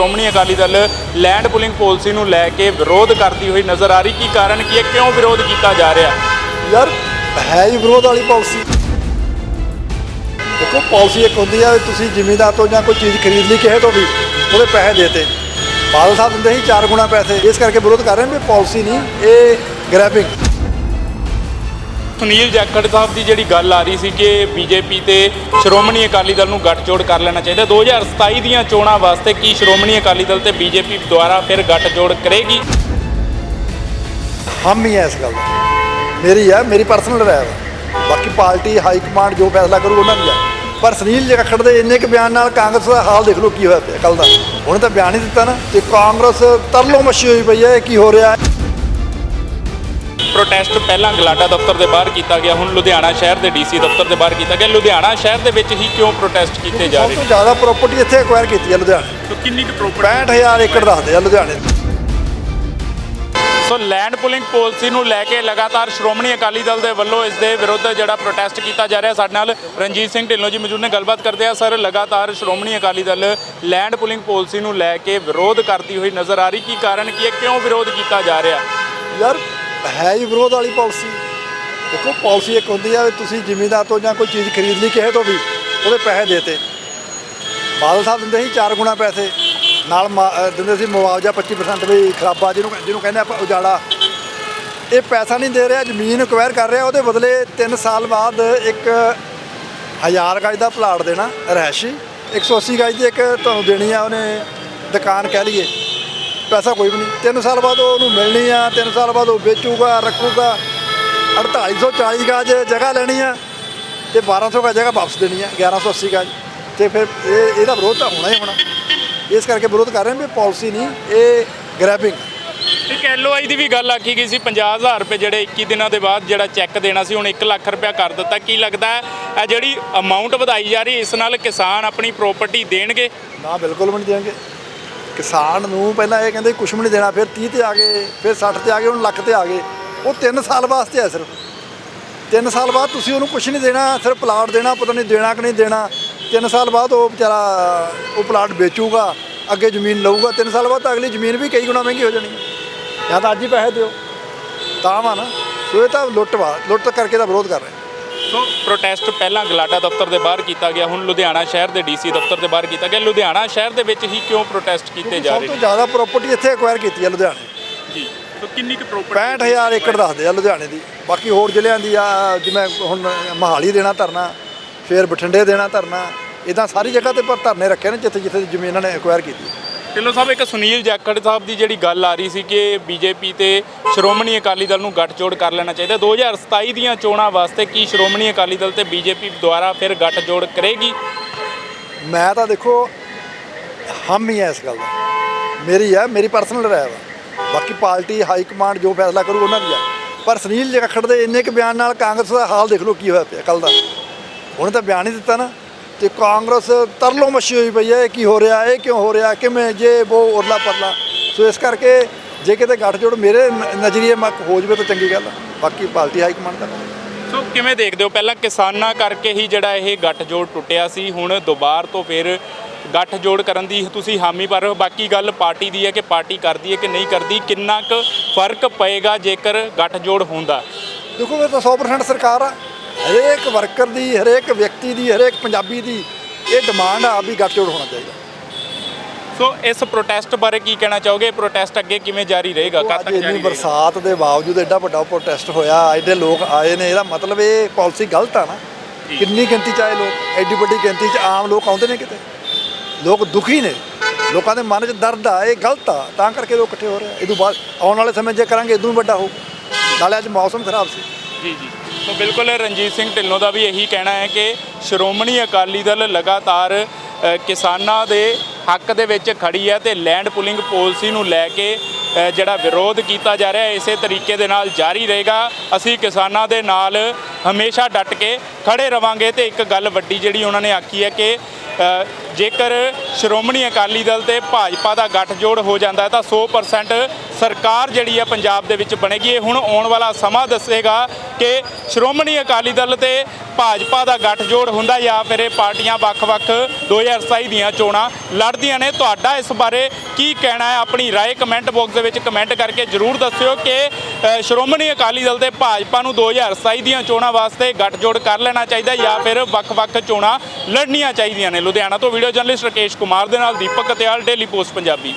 Shiromani Akali Dal land pooling policy ਨੂੰ ਲੈ ਕੇ ਵਿਰੋਧ ਕਰਦੀ ਹੋਈ ਨਜ਼ਰ ਆ ਰਹੀ। ਕੀ ਕਾਰਨ, ਕੀ ਹੈ ਕਿਉਂ ਵਿਰੋਧ ਕੀਤਾ ਜਾ ਰਿਹਾ? ਯਾਰ, ਹੈ ਹੀ ਵਿਰੋਧ ਵਾਲੀ ਪਾਲਿਸੀ। ਦੇਖੋ, ਪਾਲਿਸੀ ਇੱਕ ਹੁੰਦੀ ਆ, ਤੁਸੀਂ ਜ਼ਿਮੀਂਦਾਰ ਤੋਂ ਜਾਂ ਕੋਈ ਚੀਜ਼ ਖਰੀਦ ਲਈ ਕਿਸੇ ਤੋਂ ਵੀ, ਉਹਦੇ ਪੈਸੇ ਦੇਤੇ। ਬਾਦਲ ਸਾਹਿਬ ਦਿੰਦੇ ਸੀ ਚਾਰ ਗੁਣਾ ਪੈਸੇ। ਇਸ ਕਰਕੇ ਵਿਰੋਧ ਕਰ ਰਹੇ ਨੇ ਵੀ ਪਾਲਿਸੀ ਨਹੀਂ, ਇਹ ਗ੍ਰੈਬਿੰਗ। ਸੁਨੀਲ ਜਾਖੜ ਸਾਹਿਬ ਦੀ ਜਿਹੜੀ ਗੱਲ ਆ ਰਹੀ ਸੀ ਕਿ ਬੀਜੇਪੀ ਤੇ ਸ਼੍ਰੋਮਣੀ ਅਕਾਲੀ ਦਲ ਨੂੰ ਗੱਠਜੋੜ ਕਰ ਲੈਣਾ ਚਾਹੀਦਾ। 2027 ਦੀਆਂ ਚੋਣਾਂ ਵਾਸਤੇ ਕੀ ਸ਼੍ਰੋਮਣੀ ਅਕਾਲੀ ਦਲ ਤੇ ਬੀਜੇਪੀ ਦੁਆਰਾ ਫਿਰ ਗੱਠਜੋੜ ਕਰੇਗੀ? ਹਮ ਹੀ ਹੈ ਇਸ ਗੱਲ ਦਾ। ਮੇਰੀ ਹੈ, ਮੇਰੀ ਪਰਸਨਲ ਰਾਏ ਹੈ। ਬਾਕੀ ਪਾਰਟੀ ਹਾਈ ਕਮਾਂਡ ਜੋ ਫੈਸਲਾ ਕਰੂ ਉਹਨਾਂ ਦੀ ਹੈ। ਪਰ ਸੁਨੀਲ ਜਾਖੜ ਦੇ ਇੰਨੇ ਕੁ ਬਿਆਨ ਨਾਲ ਕਾਂਗਰਸ ਦਾ ਹਾਲ ਦੇਖ ਲਓ ਕੀ ਹੋਇਆ ਪਿਆ ਕੱਲ ਦਾ। ਉਹਨੇ ਤਾਂ ਬਿਆਨ ਹੀ ਦਿੱਤਾ ਨਾ ਤੇ ਕਾਂਗਰਸ ਤਰਲੋ ਮੱਛੀ ਹੋਈ ਪਈ ਹੈ, ਇਹ ਕੀ ਹੋ ਰਿਹਾ ਹੈ? ਪ੍ਰੋਟੈਸਟ ਪਹਿਲਾਂ ਗਲਾਡਾ ਦਫ਼ਤਰ ਦੇ ਬਾਹਰ ਕੀਤਾ ਗਿਆ ਹੁਣ ਲੁਧਿਆਣਾ ਸ਼ਹਿਰ ਦੇ ਡੀਸੀ ਦਫ਼ਤਰ ਦੇ ਬਾਹਰ ਕੀਤਾ ਗਿਆ। ਲੁਧਿਆਣਾ ਸ਼ਹਿਰ ਦੇ ਵਿੱਚ ਹੀ ਕਿਉਂ ਪ੍ਰੋਟੈਸਟ ਕੀਤੇ ਜਾ ਸਭ ਰਹੇ ਤੋਂ ਨੇ ਜ਼ਿਆਦਾ ਪ੍ਰਾਪਰਟੀ ਇੱਥੇ ਐਕਵਾਇਰ ਕੀਤੀ ਹੈ ਲੁਧਿਆਣੇ। ਕਿੰਨੀ ਕੁ ਪ੍ਰੋਪਰਟੀ 65000 ਏਕੜ ਦੱਸਦੇ ਆ ਲੁਧਿਆਣੇ। ਦੀ। ਸੋ ਲੈਂਡ ਪੁਲਿੰਗ ਪਾਲਿਸੀ ਨੂੰ ਲੈ ਕੇ ਲਗਾਤਾਰ ਸ਼੍ਰੋਮਣੀ ਅਕਾਲੀ ਦਲ ਦੇ ਵੱਲੋਂ ਇਸ ਦੇ ਵਿਰੁੱਧ ਜਿਹੜਾ ਪ੍ਰੋਟੈਸਟ ਕੀਤਾ ਜਾ ਰਿਹਾ ਸਾਡੇ ਨਾਲ ਰਣਜੀਤ ਸਿੰਘ ਢਿੱਲੋਂ ਜੀ ਮੌਜੂਦ ਨੇ ਗੱਲਬਾਤ ਕਰਦੇ ਆ। ਸਰ ਲਗਾਤਾਰ Shiromani Akali Dal land pooling policy ਨੂੰ ਲੈ ਕੇ ਵਿਰੋਧ ਕਰਦੀ ਹੋਈ ਨਜ਼ਰ ਆ ਰਹੀ ਕੀ ਕਾਰਨ ਕੀ ਹੈ? ਕਿਉਂ ਵਿਰੋਧ ਕੀਤਾ ਜਾ ਰਿਹਾ? ਯਾਰ ਹੈ ਹੀ ਵਿਰੋਧ ਵਾਲੀ ਪਾਲਿਸੀ। ਦੇਖੋ ਪਾਲਿਸੀ ਇੱਕ ਹੁੰਦੀ ਆ ਵੀ ਤੁਸੀਂ ਜ਼ਿਮੀਂਦਾਰ ਤੋਂ ਜਾਂ ਕੋਈ ਚੀਜ਼ ਖਰੀਦ ਲਈ ਕਿਸੇ ਤੋਂ ਵੀ, ਉਹਦੇ ਪੈਸੇ ਦੇਤੇ। ਬਾਦਲ ਸਾਹਿਬ ਦਿੰਦੇ ਸੀ ਚਾਰ ਗੁਣਾ ਪੈਸੇ, ਨਾਲ ਮਾ- ਦਿੰਦੇ ਸੀ ਮੁਆਵਜ਼ਾ 25% ਵੀ ਖਰਾਬਾ, ਜਿਹਨੂੰ ਜਿਹਨੂੰ ਕਹਿੰਦੇ ਆਪਾਂ ਉਜਾੜਾ। ਇਹ ਪੈਸਾ ਨਹੀਂ ਦੇ ਰਿਹਾ, ਜ਼ਮੀਨ ਅਕਵਾਇਰ ਕਰ ਰਿਹਾ, ਉਹਦੇ ਬਦਲੇ 3 ਸਾਲ ਬਾਅਦ ਇੱਕ ਹਜ਼ਾਰ ਗਜ ਦਾ ਪਲਾਟ ਦੇਣਾ ਰਹਿਸ਼ੀ 180 ਗਜ ਦੀ ਇੱਕ ਤੁਹਾਨੂੰ ਦੇਣੀ ਆ, ਉਹਨੇ ਦੁਕਾਨ ਕਹਿ ਲਈਏ। ਪੈਸਾ ਕੋਈ ਵੀ ਨਹੀਂ। 3 ਸਾਲ ਬਾਅਦ ਉਹਨੂੰ ਮਿਲਣੀ ਆ 3 ਸਾਲ ਬਾਅਦ ਉਹ ਵੇਚੂਗਾ ਰੱਖੂਗਾ। 4840 ਗਜ ਜਗ੍ਹਾ ਲੈਣੀ ਆ ਤੇ 1200 ਗਜ ਜਗ੍ਹਾ ਵਾਪਸ ਦੇਣੀ ਆ 1180 ਗਜ। ਤੇ ਫਿਰ ਇਹ ਇਹਦਾ ਵਿਰੋਧ ਤਾਂ ਹੋਣਾ ਹੀ ਹੋਣਾ। ਇਸ ਕਰਕੇ ਵਿਰੋਧ ਕਰ ਰਹੇ ਵੀ ਪਾਲਿਸੀ ਨਹੀਂ ਇਹ ਗ੍ਰੈਬਿੰਗ ਇੱਕ ਐਲਓਆਈ ਦੀ ਵੀ ਗੱਲ ਆਖੀ ਗਈ ਸੀ 50000 ਰੁਪਏ ਜਿਹੜੇ 21 ਦਿਨਾਂ ਦੇ ਬਾਅਦ ਜਿਹੜਾ ਚੈੱਕ ਦੇਣਾ ਸੀ ਹੁਣ 1 ਲੱਖ ਰੁਪਏ ਕਰ ਦਿੱਤਾ। ਕੀ ਲੱਗਦਾ ਹੈ ਇਹ ਜਿਹੜੀ ਅਮਾਉਂਟ ਵਧਾਈ ਜਾ ਰਹੀ ਇਸ ਨਾਲ ਕਿਸਾਨ ਆਪਣੀ ਪ੍ਰਾਪਰਟੀ ਦੇਣਗੇ? ਨਾ ਬਿਲਕੁਲ ਵੀ ਨਹੀਂ ਦੇਣਗੇ। ਕਿਸਾਨ ਨੂੰ ਪਹਿਲਾਂ ਇਹ ਕਹਿੰਦੇ ਕੁਛ ਵੀ ਨਹੀਂ ਦੇਣਾ, ਫਿਰ 30 ਤੇ ਆ ਗਏ, ਫਿਰ 60 ਤੇ ਆ ਗਏ, ਹੁਣ ਲੱਖ ਤੇ ਆ ਗਏ। ਉਹ 3 ਸਾਲ ਵਾਸਤੇ ਹੈ ਸਿਰਫ। 3 ਸਾਲ ਬਾਅਦ ਤੁਸੀਂ ਉਹਨੂੰ ਕੁਛ ਨਹੀਂ ਦੇਣਾ, ਸਿਰਫ ਪਲਾਟ ਦੇਣਾ, ਪਤਾ ਨਹੀਂ ਦੇਣਾ ਕਿ ਨਹੀਂ ਦੇਣਾ। 3 ਸਾਲ ਬਾਅਦ ਉਹ ਵਿਚਾਰਾ, ਉਹ ਪਲਾਟ ਵੇਚੂਗਾ, ਅੱਗੇ ਜ਼ਮੀਨ ਲਊਗਾ। 3 ਸਾਲ ਬਾਅਦ ਤਾਂ ਅਗਲੀ ਜ਼ਮੀਨ ਵੀ ਕਈ ਗੁਣਾ ਮਹਿੰਗੀ ਹੋ ਜਾਣੀ। ਜਾਂ ਤਾਂ ਅੱਜ ਹੀ ਪੈਸੇ ਦਿਓ। ਤਾਂ ਵਾ ਨਾ। ਸੋ ਇਹ ਤਾਂ ਲੁੱਟ ਵਾ, ਲੁੱਟ ਕਰਕੇ ਦਾ ਵਿਰੋਧ ਕਰ ਰਹੇ ਸੋ ਪ੍ਰੋਟੈਸਟ ਪਹਿਲਾਂ ਗਲਾਡਾ ਦਫ਼ਤਰ ਦੇ ਬਾਹਰ ਕੀਤਾ ਗਿਆ ਹੁਣ ਲੁਧਿਆਣਾ ਸ਼ਹਿਰ ਦੇ ਡੀਸੀ ਦਫ਼ਤਰ ਦੇ ਬਾਹਰ ਕੀਤਾ ਗਿਆ। ਲੁਧਿਆਣਾ ਸ਼ਹਿਰ ਦੇ ਵਿੱਚ ਹੀ ਕਿਉਂ ਪ੍ਰੋਟੈਸਟ ਕੀਤੇ ਜਾ ਸਭ ਰਹੇ ਤੋਂ ਨੇ? ਜ਼ਿਆਦਾ ਪ੍ਰਾਪਰਟੀ ਇੱਥੇ ਐਕਵਾਇਰ ਕੀਤੀ ਹੈ ਲੁਧਿਆਣੇ। ਜੀ ਸੋ ਕਿੰਨੀ ਕੁ ਪ੍ਰਾਪਰਟੀ 65000 ਏਕੜ ਦੱਸਦੇ ਆ ਲੁਧਿਆਣੇ ਦੀ। ਬਾਕੀ ਹੋਰ ਜ਼ਿਲ੍ਹਿਆਂ ਦੀ ਆ ਜਿਵੇਂ ਹੁਣ ਮਹਾਲੀ ਦੇਣਾ ਧਰਨਾ ਫਿਰ ਬਠਿੰਡੇ ਦੇਣਾ ਧਰਨਾ ਇਦਾਂ ਸਾਰੀ ਜਗ੍ਹਾ ਤੇ ਪਰ ਧਰਨੇ ਰੱਖੇ ਨੇ ਜਿੱਥੇ ਜਿੱਥੇ ਜ਼ਮੀਨ ਇਹਨਾਂ ਨੇ ਐਕਵਾਇਰ ਕੀਤੀ। ਹੈ। ਢਿੱਲੋਂ ਸਾਹਿਬ, ਇੱਕ ਸੁਨੀਲ ਜਾਖੜ ਸਾਹਿਬ ਦੀ ਜਿਹੜੀ ਗੱਲ ਆ ਰਹੀ ਸੀ ਕਿ ਬੀਜੇਪੀ ਤੇ ਸ਼੍ਰੋਮਣੀ ਅਕਾਲੀ ਦਲ ਨੂੰ ਗੱਠਜੋੜ ਕਰ ਲੈਣਾ ਚਾਹੀਦਾ। 2027 ਦੀਆਂ ਚੋਣਾਂ ਵਾਸਤੇ ਕੀ ਸ਼੍ਰੋਮਣੀ ਅਕਾਲੀ ਦਲ ਤੇ ਬੀਜੇਪੀ ਦੁਆਰਾ ਫਿਰ ਗੱਠਜੋੜ ਕਰੇਗੀ? ਮੈਂ ਤਾਂ ਦੇਖੋ, ਹਮ ਹੀ ਹੈ ਇਸ ਗੱਲ ਦਾ। ਮੇਰੀ ਆ, ਮੇਰੀ ਪਰਸਨਲ ਰਾਏ ਵਾ ਬਾਕੀ ਪਾਰਟੀ ਹਾਈ ਕਮਾਂਡ ਜੋ ਫੈਸਲਾ ਕਰੂ ਉਹਨਾਂ ਦੀ ਆ। ਪਰ ਸੁਨੀਲ ਜਾਖੜ ਦੇ ਇੰਨੇ ਕੁ ਬਿਆਨ ਨਾਲ ਕਾਂਗਰਸ ਦਾ ਹਾਲ ਦੇਖ ਲਓ ਕੀ ਹੋਇਆ ਪਿਆ ਕੱਲ ਦਾ। ਉਹਨੇ ਤਾਂ ਬਿਆਨ ਹੀ ਦਿੱਤਾ ਨਾ। ਤੇ ਕਾਂਗਰਸ ਤਰਲੋ ਮੱਛੀ ਹੋਈ ਪਈ ਹੈ ਇਹ ਕੀ ਹੋ ਰਿਹਾ ਇਹ ਕਿਉਂ ਹੋ ਰਿਹਾ ਕਿਵੇਂ ਜੇ ਉਹ ਉਰਲਾ ਪਰਲਾ। ਸੋ ਇਸ ਕਰਕੇ ਜੇ ਕਿਤੇ ਗੱਠਜੋੜ ਮੇਰੇ ਨਜ਼ਰੀਏ ਮੱਕ ਹੋ ਜਵੇ ਤਾਂ ਚੰਗੀ ਗੱਲ ਆ। ਬਾਕੀ ਪਾਰਟੀ ਹਾਈ ਕਮਾਂਡ ਦਾ ਸੋ ਕਿਵੇਂ ਦੇਖਦੇ ਹੋ? ਪਹਿਲਾਂ ਕਿਸਾਨਾਂ ਕਰਕੇ ਹੀ ਜਿਹੜਾ ਇਹ ਗੱਠਜੋੜ ਟੁੱਟਿਆ ਸੀ ਹੁਣ ਦੁਬਾਰ ਤੋਂ ਫਿਰ ਗੱਠਜੋੜ ਕਰਨ ਦੀ ਤੁਸੀਂ ਹਾਮੀ ਭਰ ਰਹੇ ਹੋ। ਬਾਕੀ ਗੱਲ ਪਾਰਟੀ ਦੀ ਹੈ ਕਿ ਪਾਰਟੀ ਕਰਦੀ ਹੈ ਕਿ ਨਹੀਂ ਕਰਦੀ ਕਿੰਨਾ ਕੁ ਫ਼ਰਕ ਪਏਗਾ ਜੇਕਰ ਗੱਠਜੋੜ ਹੁੰਦਾ? ਦੇਖੋ ਫਿਰ ਤਾਂ 100% ਸਰਕਾਰ ਆ। ਹਰੇਕ ਵਰਕਰ ਦੀ ਹਰੇਕ ਵਿਅਕਤੀ ਦੀ ਹਰੇਕ ਪੰਜਾਬੀ ਦੀ ਇਹ ਡਿਮਾਂਡ ਆ ਵੀ ਗੱਠਜੋੜ ਹੋਣਾ ਚਾਹੀਦਾ। ਸੋ ਇਸ ਪ੍ਰੋਟੈਸਟ ਬਾਰੇ ਕੀ ਕਹਿਣਾ ਚਾਹੋਗੇ? ਪ੍ਰੋਟੈਸਟ ਅੱਗੇ ਕਿਵੇਂ ਜਾਰੀ ਰਹੇਗਾ? ਕਦ ਤੱਕ ਇੰਨੀ ਜਾਰੀ ਰਹੇਗਾ? ਬਰਸਾਤ ਦੇ ਬਾਵਜੂਦ ਐਡਾ ਵੱਡਾ ਪ੍ਰੋਟੈਸਟ ਹੋਇਆ ਐਡੇ ਲੋਕ ਆਏ ਨੇ ਇਹਦਾ ਮਤਲਬ ਇਹ ਪਾਲਿਸੀ ਗਲਤ ਆ ਨਾ। ਕਿੰਨੀ ਗਿਣਤੀ ਚ ਆਏ ਲੋਕ ਐਡੀ ਵੱਡੀ ਗਿਣਤੀ ਚ ਆਮ ਲੋਕ ਆਉਂਦੇ ਨੇ ਕਿਤੇ? ਲੋਕ ਦੁਖੀ ਨੇ। ਲੋਕਾਂ ਦੇ ਮਨ 'ਚ ਦਰਦ ਆ ਇਹ ਗਲਤ ਆ। ਤਾਂ ਕਰਕੇ ਲੋਕ ਇਕੱਠੇ ਹੋ ਰਹੇ ਆ। ਇਹ ਤੋਂ ਬਾਅਦ ਆਉਣ ਵਾਲੇ ਸਮੇਂ 'ਚ ਜੇ ਕਰਾਂਗੇ ਇਦੋਂ ਵੀ ਵੱਡਾ ਹੋਊ। ਨਾਲੇ ਅੱਜ ਮੌਸਮ ਖਰਾਬ ਸੀ। ਜੀ ਜੀ। ਸੋ ਬਿਲਕੁਲ ਰਣਜੀਤ ਸਿੰਘ ਢਿੱਲੋਂ ਦਾ ਵੀ ਇਹੀ ਕਹਿਣਾ ਹੈ ਕਿ ਸ਼੍ਰੋਮਣੀ ਅਕਾਲੀ ਦਲ ਲਗਾਤਾਰ ਕਿਸਾਨਾਂ ਦੇ ਹੱਕ ਦੇ ਵਿੱਚ ਖੜੀ ਹੈ ਤੇ ਲੈਂਡ ਪੁਲਿੰਗ ਪਾਲਿਸੀ ਨੂੰ ਲੈ ਕੇ ਜਿਹੜਾ ਵਿਰੋਧ ਕੀਤਾ ਜਾ ਰਿਹਾ ਹੈ ਇਸੇ ਤਰੀਕੇ ਦੇ ਨਾਲ ਜਾਰੀ ਰਹੇਗਾ। ਅਸੀਂ ਕਿਸਾਨਾਂ ਦੇ ਨਾਲ ਹਮੇਸ਼ਾ ਡਟ ਕੇ ਖੜੇ ਰਵਾਂਗੇ ਤੇ ਇੱਕ ਗੱਲ ਵੱਡੀ ਜਿਹੜੀ ਉਹਨਾਂ ਨੇ ਆਖੀ ਹੈ ਕਿ ਜੇਕਰ ਸ਼੍ਰੋਮਣੀ ਅਕਾਲੀ ਦਲ ਤੇ ਭਾਜਪਾ ਦਾ ਗੱਠਜੋੜ ਹੋ ਜਾਂਦਾ ਤਾਂ 100% ਸਰਕਾਰ ਜਿਹੜੀ ਹੈ ਪੰਜਾਬ ਦੇ ਵਿੱਚ ਬਣੇਗੀ। ਇਹ ਹੁਣ ਆਉਣ ਵਾਲਾ ਸਮਾਂ ਦੱਸੇਗਾ ਕਿ ਸ਼੍ਰੋਮਣੀ ਅਕਾਲੀ ਦਲ ਤੇ ਭਾਜਪਾ ਦਾ ਗੱਠਜੋੜ ਹੁੰਦਾ ਜਾਂ ਫਿਰ ਇਹ ਪਾਰਟੀਆਂ ਵੱਖ-ਵੱਖ 2027 ਦੀਆਂ ਚੋਣਾਂ ਲੜਦੀਆਂ ਨੇ ਤੁਹਾਡਾ ਇਸ ਬਾਰੇ ਕੀ ਕਹਿਣਾ ਹੈ ਆਪਣੀ رائے ਕਮੈਂਟ ਬਾਕਸ ਦੇ ਵਿੱਚ ਕਮੈਂਟ ਕਰਕੇ ਜਰੂਰ ਦੱਸਿਓ ਕਿ ਅ, ਸ਼੍ਰੋਮਣੀ ਅਕਾਲੀ ਦਲ ਤੇ ਭਾਜਪਾ ਨੂੰ 2027 ਦੀਆਂ ਚੋਣਾਂ ਵਾਸਤੇ ਗੱਠਜੋੜ ਕਰ ਲੈਣਾ ਚਾਹੀਦਾ ਜਾਂ ਫਿਰ ਵੱਖ-ਵੱਖ ਚੋਣਾਂ ਲੜਨੀਆਂ ਚਾਹੀਦੀਆਂ ਨੇ ਲੁਧਿਆਣਾ ਤੋਂ ਵੀਡੀਓ ਜਰਨਲਿਸਟ ਰਕੇਸ਼ ਕੁਮਾਰ ਦੇ ਨਾਲ ਦੀਪਕ ਕਤਿਆਲ ਡੇਲੀ ਪੋਸਟ ਪੰਜਾਬੀ